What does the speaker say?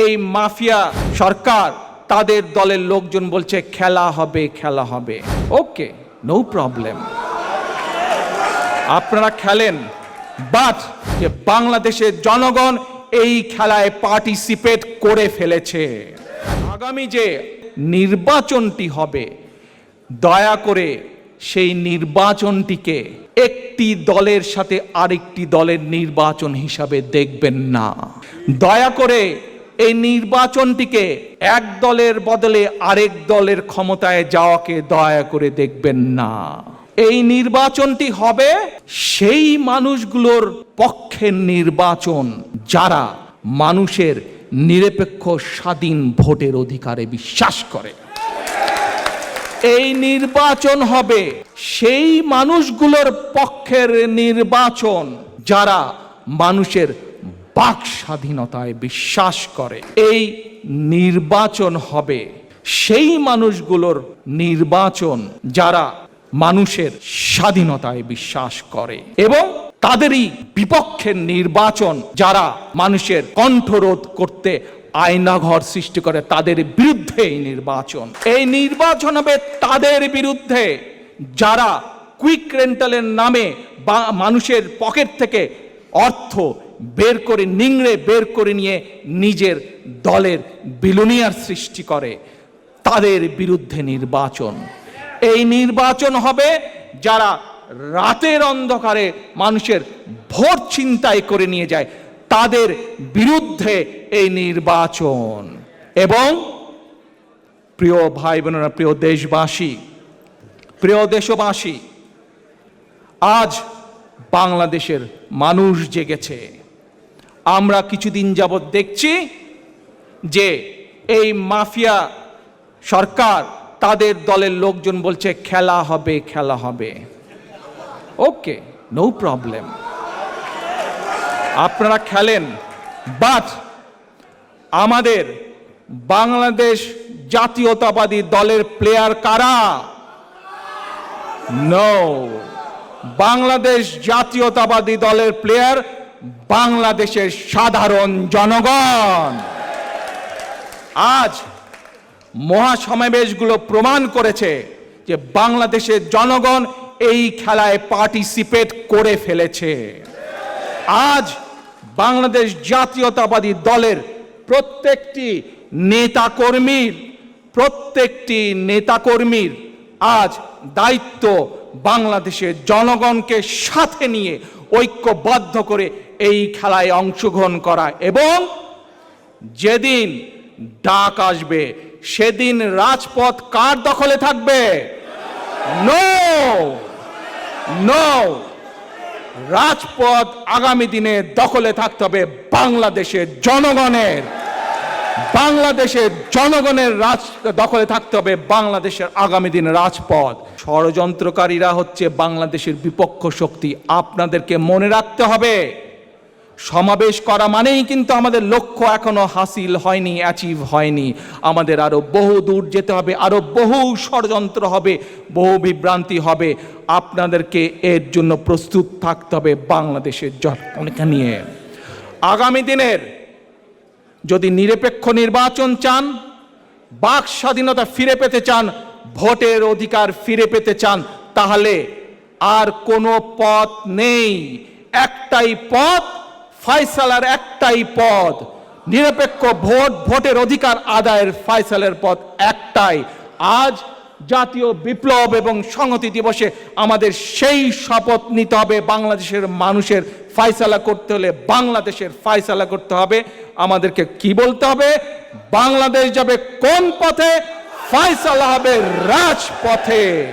এই মাফিয়া সরকার, তাদের দলের লোকজন বলছে, খেলা হবে খেলা হবে। ওকে নো প্রবলেম আপনারা খেলেন বাট যে বাংলাদেশের জনগণ এই খেলায় পার্টিসিপেট করে ফেলেছে। আগামী যে নির্বাচনটি হবে, দয়া করে সেই নির্বাচনটিকে একটি দলের সাথে আরেকটি দলের নির্বাচন হিসাবে দেখবেন না। দয়া করে এই নির্বাচনটিকে এক দলের বদলে আরেক দলের ক্ষমতায় যাওয়াকে দয়া করে দেখবেন না। এই নির্বাচনটি হবে সেই মানুষগুলোর পক্ষের নির্বাচন যারা মানুষের নিরপেক্ষ স্বাধীন ভোটের অধিকারে বিশ্বাস করে। এই নির্বাচন হবে সেই মানুষগুলোর পক্ষের নির্বাচন যারা মানুষের বাক স্বাধীনতায় বিশ্বাস করে। এই নির্বাচন হবে। সেই মানুষগুলোর নির্বাচন যারা মানুষের স্বাধীনতায় বিশ্বাস করে এবং তাদেরই বিপক্ষের নির্বাচন যারা মানুষের কণ্ঠরোধ করতে আয়নাঘর সৃষ্টি করে, তাদের বিরুদ্ধে এই নির্বাচন। এই নির্বাচন হবে তাদের বিরুদ্ধে। যারা কুইক রেন্টালের নামে বা মানুষের পকেট থেকে অর্থ বের করে নিংড়ে, বের করে নিয়ে নিজের দলের বিলুনিয়ার সৃষ্টি করে। তাদের বিরুদ্ধে নির্বাচন। এই নির্বাচন হবে যারা রাতের অন্ধকারে মানুষের ভোট চিন্তায় করে নিয়ে যায়। তাদের বিরুদ্ধে এই নির্বাচন। এবং প্রিয় ভাই বোনেরা প্রিয় দেশবাসী প্রিয় দেশবাসী, আজ বাংলাদেশের মানুষ জেগেছে। আমরা কিছুদিন যাবৎ দেখছি যে এই মাফিয়া সরকার তাদের দলের লোকজন বলছে, খেলা হবে খেলা হবে। ওকে নো প্রবলেম আপনারা খেলেন বাট আমাদের বাংলাদেশ জাতীয়তাবাদী দলের প্লেয়ার কারা? নো বাংলাদেশ জাতীয়তাবাদী দলের প্লেয়ার বাংলাদেশের সাধারণ জনগণ। আজ মহাসমাবেশগুলো প্রমাণ করেছে যে বাংলাদেশের জনগণ এই খেলায় পার্টিসিপেট করে ফেলেছে। আজ বাংলাদেশ জাতীয়তাবাদী দলের প্রত্যেকটি নেতাকর্মীর প্রত্যেকটি নেতাকর্মীর আজ দায়িত্ব বাংলাদেশের জনগণকে সাথে নিয়ে ঐক্যবদ্ধ করে এই খেলায় অংশগ্রহণ করা এবং যেদিন ডাক আসবে, সেদিন রাজপথ কার দখলে থাকবে? নো নো রাজপথ আগামী দিনে দখলে থাকতে হবে বাংলাদেশের জনগণের। বাংলাদেশের জনগণের রাজ দখলে থাকতে হবে বাংলাদেশের আগামী দিন রাজপথ। ষড়যন্ত্রকারীরা হচ্ছে বাংলাদেশের বিপক্ষ শক্তি। আপনাদেরকে মনে রাখতে হবে, সমাবেশ করা মানেই কিন্তু আমাদের লক্ষ্য এখনও হাসিল হয়নি অ্যাচিভ হয়নি। আমাদের আরও বহু দূর যেতে হবে, আরও বহু ষড়যন্ত্র হবে, বহু বিভ্রান্তি হবে। আপনাদেরকে এর জন্য প্রস্তুত থাকতে হবে বাংলাদেশের জনগণকে নিয়ে। আগামী দিনের যদি নিরপেক্ষ নির্বাচন চান, বাক স্বাধীনতা ফিরে পেতে চান, ভোটের অধিকার ফিরে পেতে চান, তাহলে আর কোনো পথ নেই। একটাই পথ ফাইসালার একটাই পদ নিরপেক্ষ ভোট, ভোটের অধিকার আদায়ের ফয়সালের পথ একটাই। আজ জাতীয় বিপ্লব এবং সংহতি দিবসে আমাদের সেই শপথ নিতে হবে। বাংলাদেশের মানুষের ফায়সালা করতে হলে বাংলাদেশের ফায়সালা করতে হবে। আমাদেরকে কি বলতে হবে? বাংলাদেশ যাবে কোন পথে? ফয়সালা হবে রাজপথে।